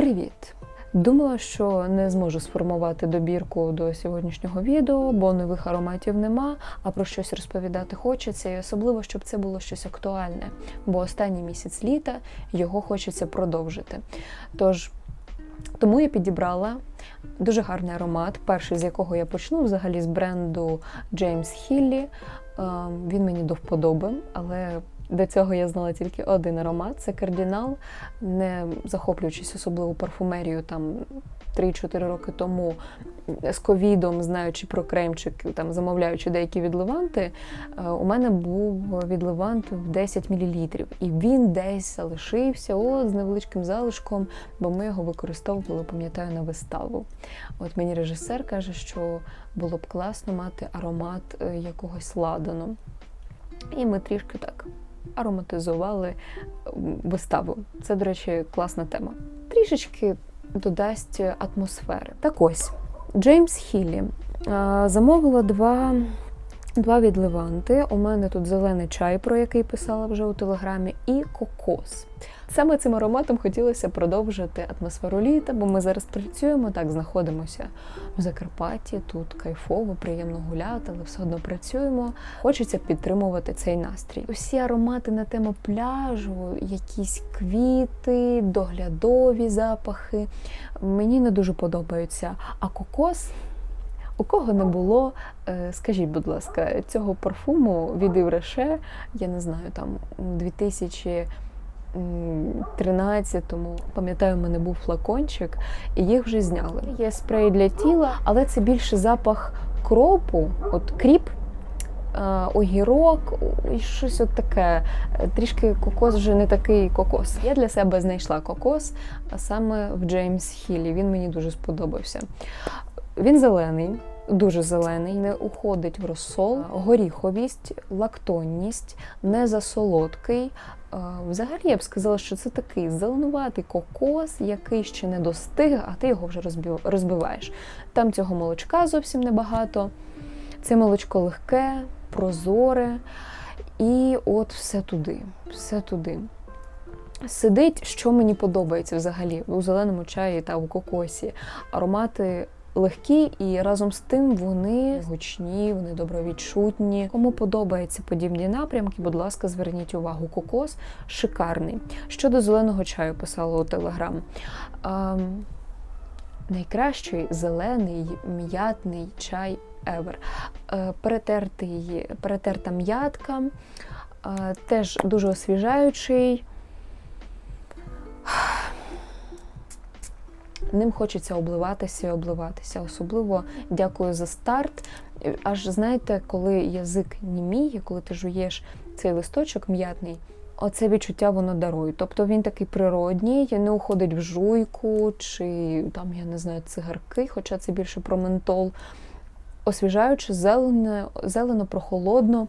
Привіт! Думала, що не зможу сформувати добірку до сьогоднішнього відео, бо нових ароматів нема, а про щось розповідати хочеться, і особливо, щоб це було щось актуальне, бо останній місяць літа його хочеться продовжити. Тож тому я підібрала дуже гарний аромат, перший з якого я почну, взагалі з бренду James Хіллі. Він мені до вподоби, але до цього я знала тільки один аромат це кардинал, не захоплюючись особливо парфумерією там 3-4 роки тому з ковідом, знаючи про кремчик, там замовляючи деякі відливанти, е, у мене був відливант в 10 мл. І він десь залишився от, з невеличким залишком, бо ми його використовували, пам'ятаю, на виставу. От мені режисер каже, що було б класно мати аромат е, якогось ладану. І ми трішки так ароматизували виставу. Це, до речі, класна тема. Трішечки додасть атмосфери. Так ось, Джеймс Хіллі замовила два. Два відливанти. У мене тут зелений чай, про який писала вже у телеграмі, і кокос. Саме цим ароматом хотілося продовжити атмосферу літа, бо ми зараз працюємо, так знаходимося в Закарпатті. Тут кайфово, приємно гуляти, але все одно працюємо. Хочеться підтримувати цей настрій. Усі аромати на тему пляжу, якісь квіти, доглядові запахи. Мені не дуже подобаються. А кокос. У кого не було, е, скажіть, будь ласка, цього парфуму від Івреше, я не знаю, там 2013-му, пам'ятаю, у мене був флакончик, і їх вже зняли. Є спрей для тіла, але це більше запах кропу, от кріп. е, Огірок і щось от таке. Трішки кокос вже не такий кокос. Я для себе знайшла кокос, саме в Джеймс Хіллі. Він мені дуже сподобався. Він зелений, дуже зелений, не уходить в розсол, горіховість, лактонність, не засолодкий. Е, Взагалі я б сказала, що це такий зеленуватий кокос, який ще не достиг, а ти його вже розбиваєш. Там цього молочка зовсім небагато. Це молочко легке, прозоре, і от все туди, все туди. Сидить, що мені подобається взагалі у зеленому чаї та у кокосі. Аромати легкі і разом з тим вони гучні, вони добровідчутні. Кому подобаються подібні напрямки, будь ласка, зверніть увагу. Кокос шикарний. Щодо зеленого чаю, писала у телеграм. Ем, найкращий зелений м'ятний чай ever. Е, перетертий, перетерта м'ятка, е, теж дуже освіжаючий. Ним хочеться обливатися і обливатися. Особливо дякую за старт. Аж знаєте, коли язик німіє, коли ти жуєш цей листочок м'ятний, оце відчуття воно дарує. Тобто він такий природній, не уходить в жуйку чи там, я не знаю, цигарки, хоча це більше про ментол. Освіжаючи, зелено, зелено, прохолодно,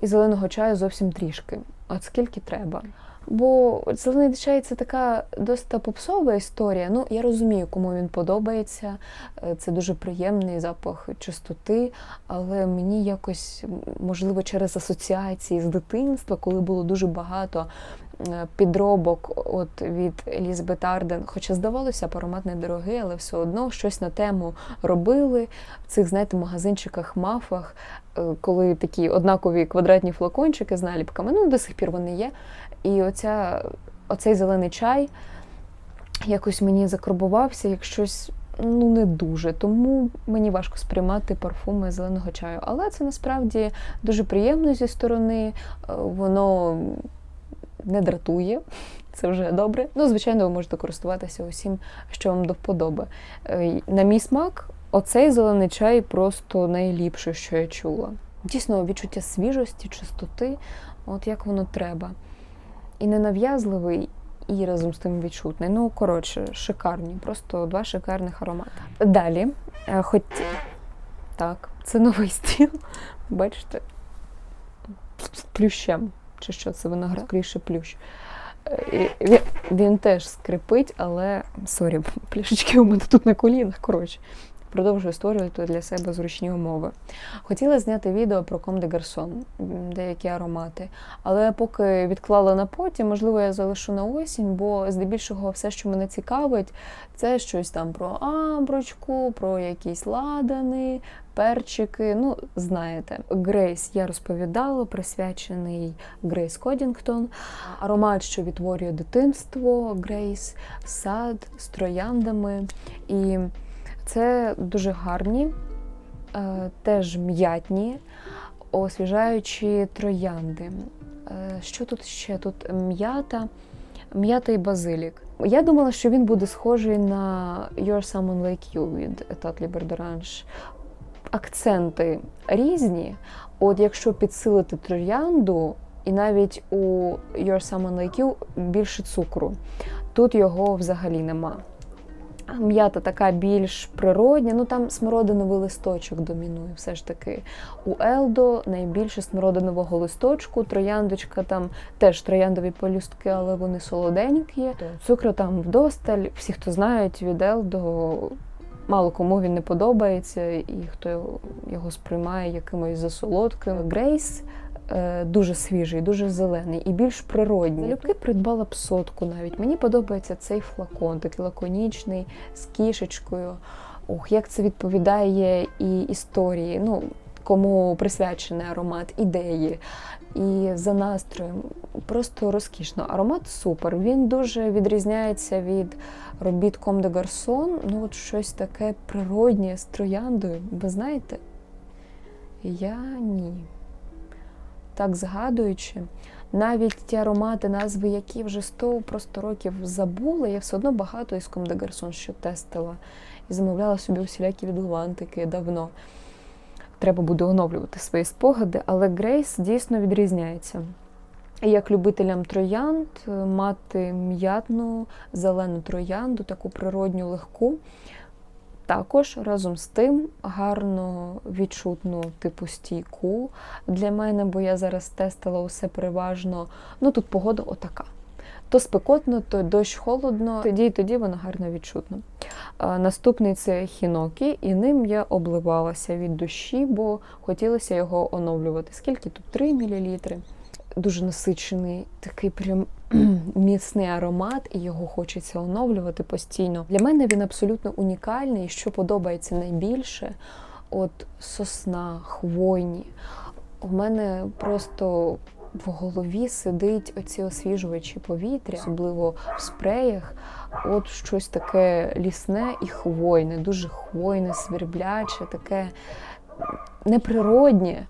і зеленого чаю зовсім трішки. От скільки треба. Бо зелений чай це така досить попсова історія. Ну, я розумію, кому він подобається. Е, Це дуже приємний запах чистоти, але мені якось, можливо, через асоціації з дитинства, коли було дуже багато е, підробок от від Елізабет Арден, хоча здавалося, б, аромат недорогий, але все одно щось на тему робили в цих, знаєте, магазинчиках, мафах, е, коли такі однакові квадратні флакончики з наліпками, ну до сих пір вони є. І оця, оцей зелений чай якось мені закарбувався як щось ну не дуже. Тому мені важко сприймати парфуми зеленого чаю. Але це насправді дуже приємно зі сторони, е, воно не дратує. Це вже добре. Ну, звичайно, ви можете користуватися усім, що вам до вподоби. Е, На мій смак, оцей зелений чай просто найліпше, що я чула. Дійсно, відчуття свіжості, чистоти, от як воно треба і ненав'язливий, і разом з тим відчутний. Ну, коротше, шикарні, просто два шикарних аромати. Далі, е, хоч так, це новий стіл. Бачите, з плющем. Чи що це виноград? Скоріше плющ. Е, Він, він теж скрипить, але сорі, пляшечки у мене тут на колінах. Коротше, продовжую створювати для себе зручні умови. Хотіла зняти відео про Comme de Garçon, м, деякі аромати, але поки відклала на потім, можливо, я залишу на осінь, бо здебільшого все, що мене цікавить, це щось там про амброчку, про якісь ладани, перчики. Ну, знаєте, Грейс я розповідала, присвячений Грейс Кодінгтон. Аромат, що відтворює дитинство, Грейс, сад з трояндами. І це дуже гарні, е, теж м'ятні, освіжаючі троянди. Е, Що тут ще? Тут м'ята, м'ята і базилік. Я думала, що він буде схожий на Your Someone Like You від Libre d'Orange. Акценти різні. От якщо підсилити троянду, і навіть у Your Someone Like You більше цукру. Тут його взагалі нема. М'ята така більш природня, ну там смородиновий листочок домінує все ж таки. У Елдо найбільше смородинового листочку, трояндочка там теж трояндові полюстки, але вони солоденькі. Цукру там вдосталь. Всі, хто знають від Елдо, мало кому він не подобається, і хто його- сприймає якимось засолодким. Грейс дуже свіжий, дуже зелений і більш природній. Залюбки придбала б сотку навіть. Мені подобається цей флакон, такий лаконічний, з кішечкою. Ох, як це відповідає і історії. Ну, кому присвячений аромат, ідеї. І за настроєм просто розкішно. Аромат супер. Він дуже відрізняється від робіт Comme de Garçon. Ну, от щось таке природнє з трояндою. Ви знаєте? Я ні. Так згадуючи, навіть ті аромати, назви, які вже 100 просто років забула, я все одно багато із Comme de Garçon що тестила і замовляла собі усілякі відлувантики давно. Треба буде оновлювати свої спогади, але Грейс дійсно відрізняється. Як любителям троянд е, мати м'ятну зелену троянду, таку природню легку. Також разом з тим гарно відчутну типу стійку для мене, бо я зараз тестила усе переважно. Ну тут погода отака. То спекотно, то дощ холодно, тоді і тоді воно гарно відчутно. Наступний це хінокі, і ним я обливалася від душі, бо хотілося його оновлювати. Скільки тут? 3 мл. Дуже насичений, такий прям міцний аромат, і його хочеться оновлювати постійно. Для мене він абсолютно унікальний. Що подобається найбільше, от сосна, хвойні. У мене просто в голові сидить оці освіжувачі повітря, особливо в спреях. От щось таке лісне і хвойне, дуже хвойне, свербляче, таке неприроднє.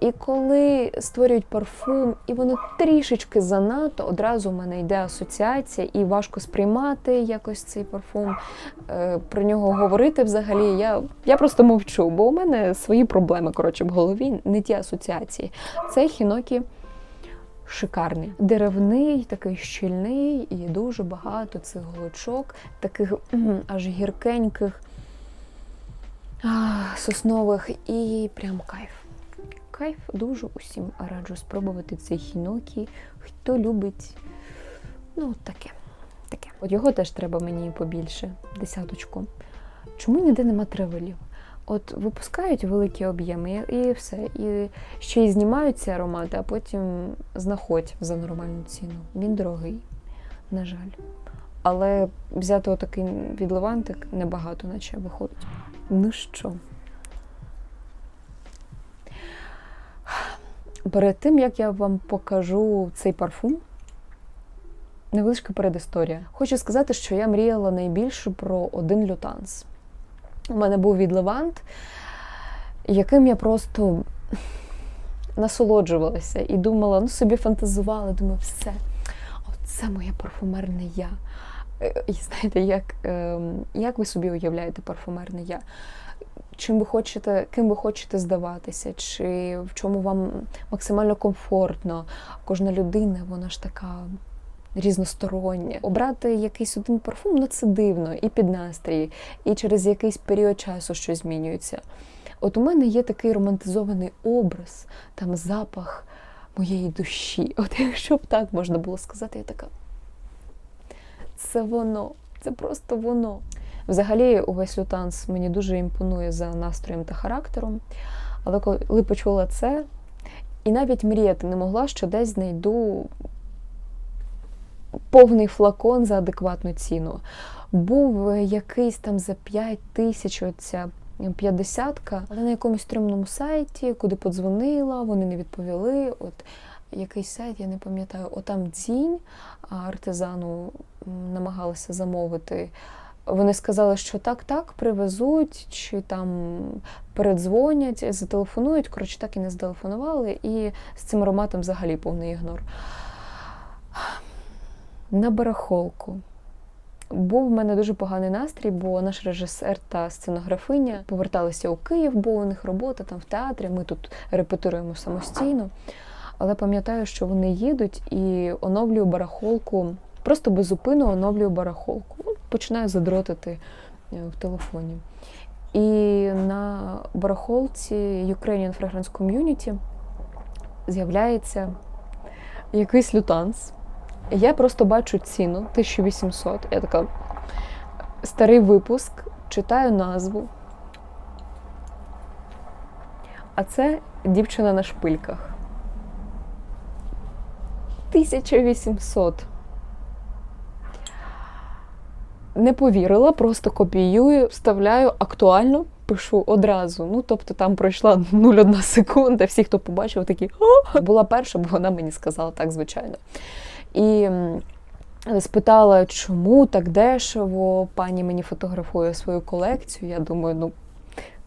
І коли створюють парфум, і воно трішечки занадто, одразу в мене йде асоціація, і важко сприймати якось цей парфум, е, про нього говорити взагалі. Я, я просто мовчу, бо у мене свої проблеми коротше, в голові, не ті асоціації. Цей хінокі шикарний. Деревний, такий щільний, і дуже багато цих голочок, таких аж гіркеньких, соснових, і прям кайф. Кайф дуже усім раджу спробувати цей хінокі. Хто любить, ну, таке. таке. От його теж треба мені побільше, десяточку. Чому ніде нема тревелів? От випускають великі об'єми і все. І ще й знімають ці аромати, а потім знаходять за нормальну ціну. Він дорогий, на жаль. Але взяти отакий відливантик небагато, наче виходить. Ну що? Перед тим, як я вам покажу цей парфум, невеличка передісторія. Хочу сказати, що я мріяла найбільше про один лютанс. У мене був від Левант, яким я просто насолоджувалася і думала, ну собі фантазувала, думаю, все, це моє парфумерне я. Е, І знаєте, як, ем, як ви собі уявляєте парфумерне я? Чим ви хочете, ким ви хочете здаватися, чи в чому вам максимально комфортно? Кожна людина, вона ж така різностороння. Обрати якийсь один парфум, ну це дивно, і під настрій, і через якийсь період часу щось змінюється. От у мене є такий романтизований образ, там запах моєї душі. От якщо б так можна було сказати, я така. Це воно, це просто воно. Взагалі, увесь лютанс мені дуже імпонує за настроєм та характером. Але коли почула це, і навіть мріяти не могла, що десь знайду повний флакон за адекватну ціну. Був е, якийсь там за 5 тисяч оця п'ятдесятка, але на якомусь стрімному сайті, куди подзвонила, вони не відповіли. От якийсь сайт, я не пам'ятаю, отам дзінь артизану м, намагалися замовити. Вони сказали, що так, так, привезуть, чи там передзвонять, зателефонують. Коротше, так і не зателефонували, і з цим ароматом взагалі повний ігнор. На барахолку. Був в мене дуже поганий настрій, бо наш режисер та сценографиня поверталися у Київ, бо у них робота там в театрі. Ми тут репетируємо самостійно. Але пам'ятаю, що вони їдуть і оновлюю барахолку. Просто безупинно оновлюю барахолку. Починаю задротити е, в телефоні. І на барахолці Ukrainian Fragrance Community з'являється якийсь лютанс. Я просто бачу ціну 1800. Я така старий випуск, читаю назву. А це дівчина на шпильках. 1800. Не повірила, просто копіюю, вставляю актуально, пишу одразу. Ну, тобто там пройшла 0,1 секунда. Всі, хто побачив, такі «О!» була перша, бо вона мені сказала так, звичайно. І спитала, чому так дешево, пані мені фотографує свою колекцію. Я думаю, ну.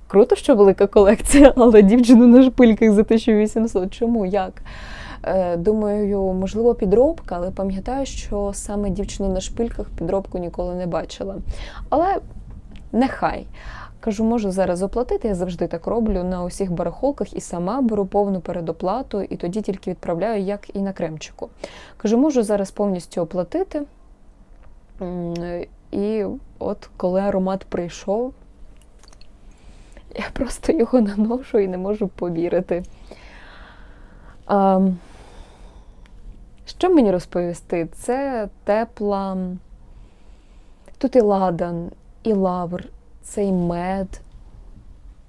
Круто, що велика колекція, але дівчину на шпильках за 1800. Чому? Як? Е, Думаю, можливо, підробка, але пам'ятаю, що саме дівчину на шпильках підробку ніколи не бачила. Але нехай. Кажу, можу зараз оплатити, я завжди так роблю на усіх барахолках і сама беру повну передоплату, і тоді тільки відправляю, як і на кремчику. Кажу, можу зараз повністю оплатити. І от коли аромат прийшов, я просто його наношу і не можу повірити. А, що мені розповісти? Це тепла. Тут і ладан, і лавр, цей мед.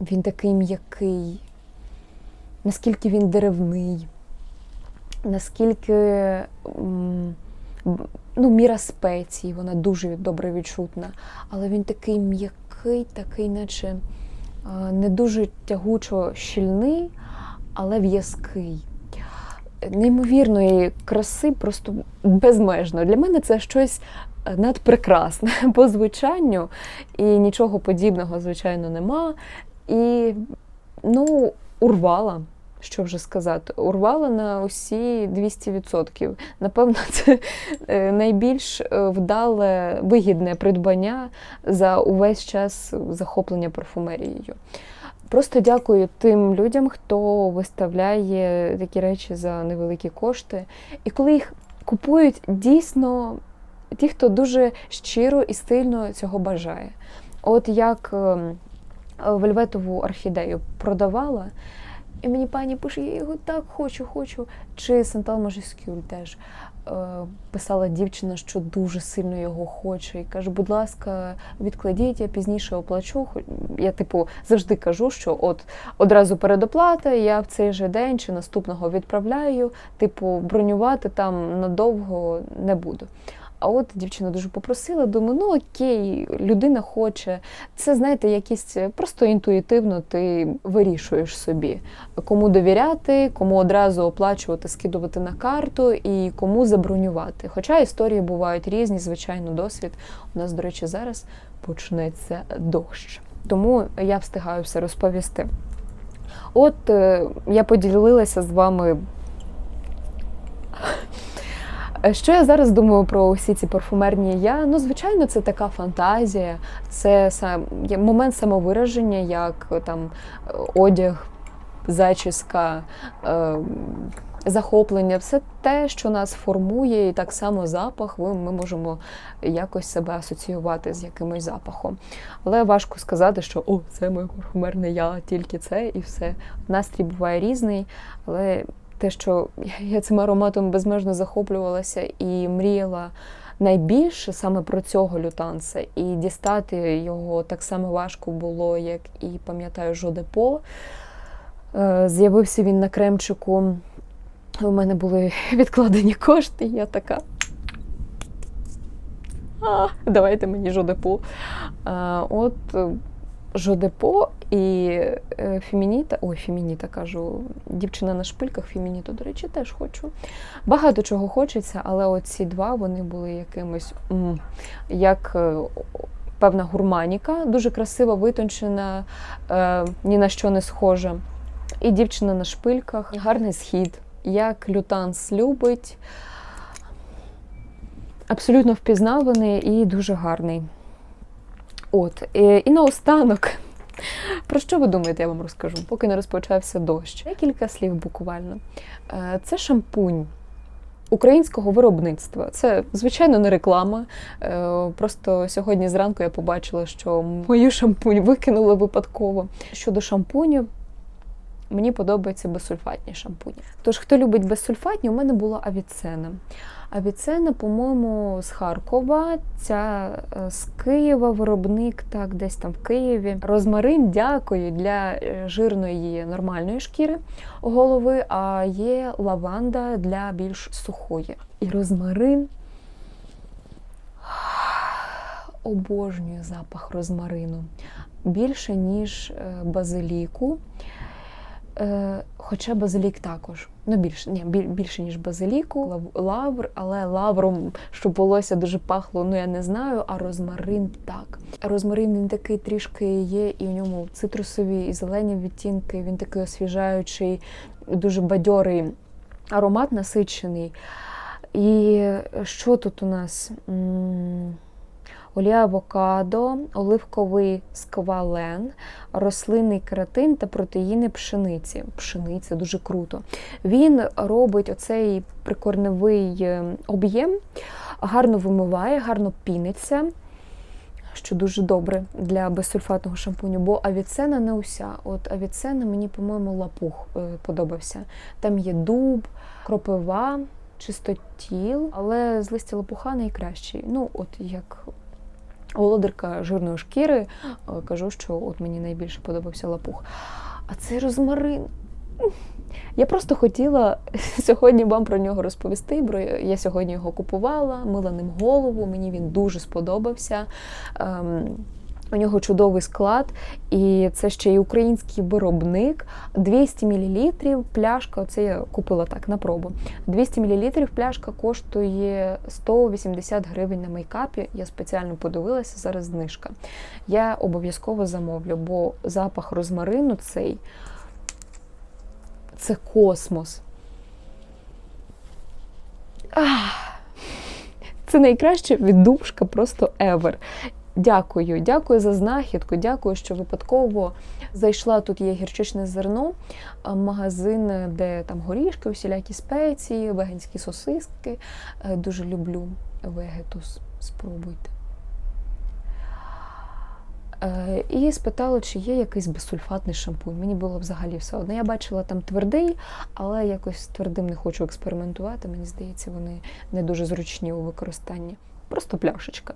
Він такий м'який, наскільки він деревний, наскільки ну, міра спецій, вона дуже добре відчутна, але він такий м'який, такий, наче не дуже тягучо щільний, але в'язкий. Неймовірної краси, просто безмежно. Для мене це щось надпрекрасне по звучанню, і нічого подібного, звичайно, нема. І ну, урвала. Що вже сказати, урвала на усі 200%. Напевно, це е, найбільш е, вдале вигідне придбання за увесь час захоплення парфумерією. Просто дякую тим людям, хто виставляє такі речі за невеликі кошти. І коли їх купують дійсно ті, хто дуже щиро і сильно цього бажає. От як ем, вельветову орхідею продавала, і мені пані пише, я його так хочу, хочу. Чи Сантал Мажескюль теж писала дівчина, що дуже сильно його хоче. І каже, будь ласка, відкладіть, я пізніше оплачу. Я, типу, завжди кажу, що от одразу передоплата, я в цей же день чи наступного відправляю. Типу, бронювати там надовго не буду. А от дівчина дуже попросила, думаю, ну окей, людина хоче. Це, знаєте, якісь е, просто інтуїтивно ти вирішуєш собі, кому довіряти, кому одразу оплачувати, скидувати на карту і кому забронювати. Хоча історії бувають різні, звичайно, досвід. У нас, до речі, зараз почнеться дощ. Тому я встигаю все розповісти. От е, я поділилася з вами. Е, Що я зараз думаю про усі ці парфумерні я? Ну, звичайно, це така фантазія, це сам момент самовираження, як е, там е, одяг, зачіска, е, захоплення, все те, що нас формує, і так само запах. Ми можемо якось себе асоціювати з якимось запахом. Але важко сказати, що о, це моє парфумерне я, тільки це і все. Настрій буває різний, але те, що я цим ароматом безмежно захоплювалася і мріяла найбільше саме про цього лютанса, і дістати його так само важко було, як і пам'ятаю, Жодепо. Е, З'явився він на кремчику. У мене були відкладені кошти, і я така. А, давайте мені Жодепо. От е, Жодепо і е, Фемініта, ой, Фемініта кажу, дівчина на шпильках, Фемініту, до речі, теж хочу. Багато чого хочеться, але оці два вони були якимось як е, певна гурманіка, дуже красива, витончена, е, ні на що не схожа. І дівчина на шпильках, гарний схід, як лютанс любить. Абсолютно впізнаваний і дуже гарний. От, і, і наостанок, про що ви думаєте, я вам розкажу, поки не розпочався дощ. Декілька слів буквально. Е, Це шампунь українського виробництва. Це, звичайно, не реклама. Е, Просто сьогодні зранку я побачила, що мою шампунь викинули випадково. Щодо шампуню, мені подобаються безсульфатні шампуні. Тож, хто любить безсульфатні, у мене була авіцена. Авіцена, по-моєму, з Харкова, ця е, з Києва виробник, так, десь там в Києві. Розмарин, дякую, для е, жирної нормальної шкіри голови, а є лаванда для більш сухої. І розмарин. Обожнюю запах розмарину. Більше, ніж е, базиліку. Е, Хоча базилік також. Ну, більше, ні, більше, ніж базиліку, лав- лавр, але лавром, щоб волосся дуже пахло, ну я не знаю, а розмарин так. Розмарин він такий трішки є, і в ньому цитрусові і зелені відтінки, він такий освіжаючий, дуже бадьорий аромат насичений. І що тут у нас? Олія авокадо, оливковий сквален, рослинний кератин та протеїни пшениці. Пшениця дуже круто. Він робить оцей прикорневий е, об'єм, гарно вимиває, гарно піниться. Що дуже добре для безсульфатного шампуню, бо авіцена не уся. От авіцена мені, по-моєму, лапух е, подобався. Там є дуб, кропива, чистотіл, але з листя лопуха найкращий. Ну, от як володарка жирної шкіри, е, кажу, що от мені найбільше подобався лапух. А це розмарин. Я просто хотіла сьогодні вам про нього розповісти, бо я сьогодні його купувала, мила ним голову, мені він дуже сподобався. У нього чудовий склад, і це ще й український виробник. 200 мл пляшка, це я купила так на пробу. 200 мл пляшка коштує 180 гривень на мейкапі. Я спеціально подивилася, зараз знижка. Я обов'язково замовлю, бо запах розмарину цей це космос. Ах, це найкраща віддушка просто ever. Дякую, дякую за знахідку. Дякую, що випадково зайшла. Тут є гірчичне зерно, магазин, де там горішки, усілякі спеції, веганські сосиски. Е, Дуже люблю вегетус. Спробуйте. Е, І спитала, чи є якийсь безсульфатний шампунь. Мені було взагалі все одно. Я бачила там твердий, але якось з твердим не хочу експериментувати. Мені здається, вони не дуже зручні у використанні. Просто пляшечка.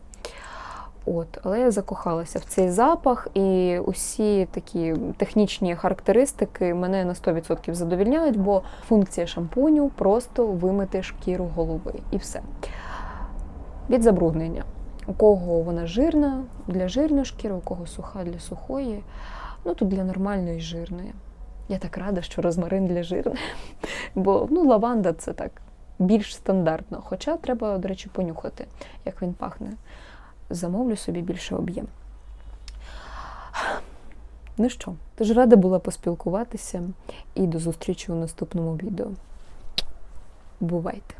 От, але я закохалася в цей запах, і усі такі технічні характеристики мене на 100% задовільняють, бо функція шампуню просто вимити шкіру голови і все. Від забруднення. У кого вона жирна для жирної шкіри, у кого суха для сухої. Ну тут для нормальної жирної. Я так рада, що розмарин для жирної. Бо ну, лаванда це так більш стандартно. Хоча треба, до речі, понюхати, як він пахне. Замовлю собі більше об'єм. Ну що, тож рада була поспілкуватися і до зустрічі у наступному відео. Бувайте!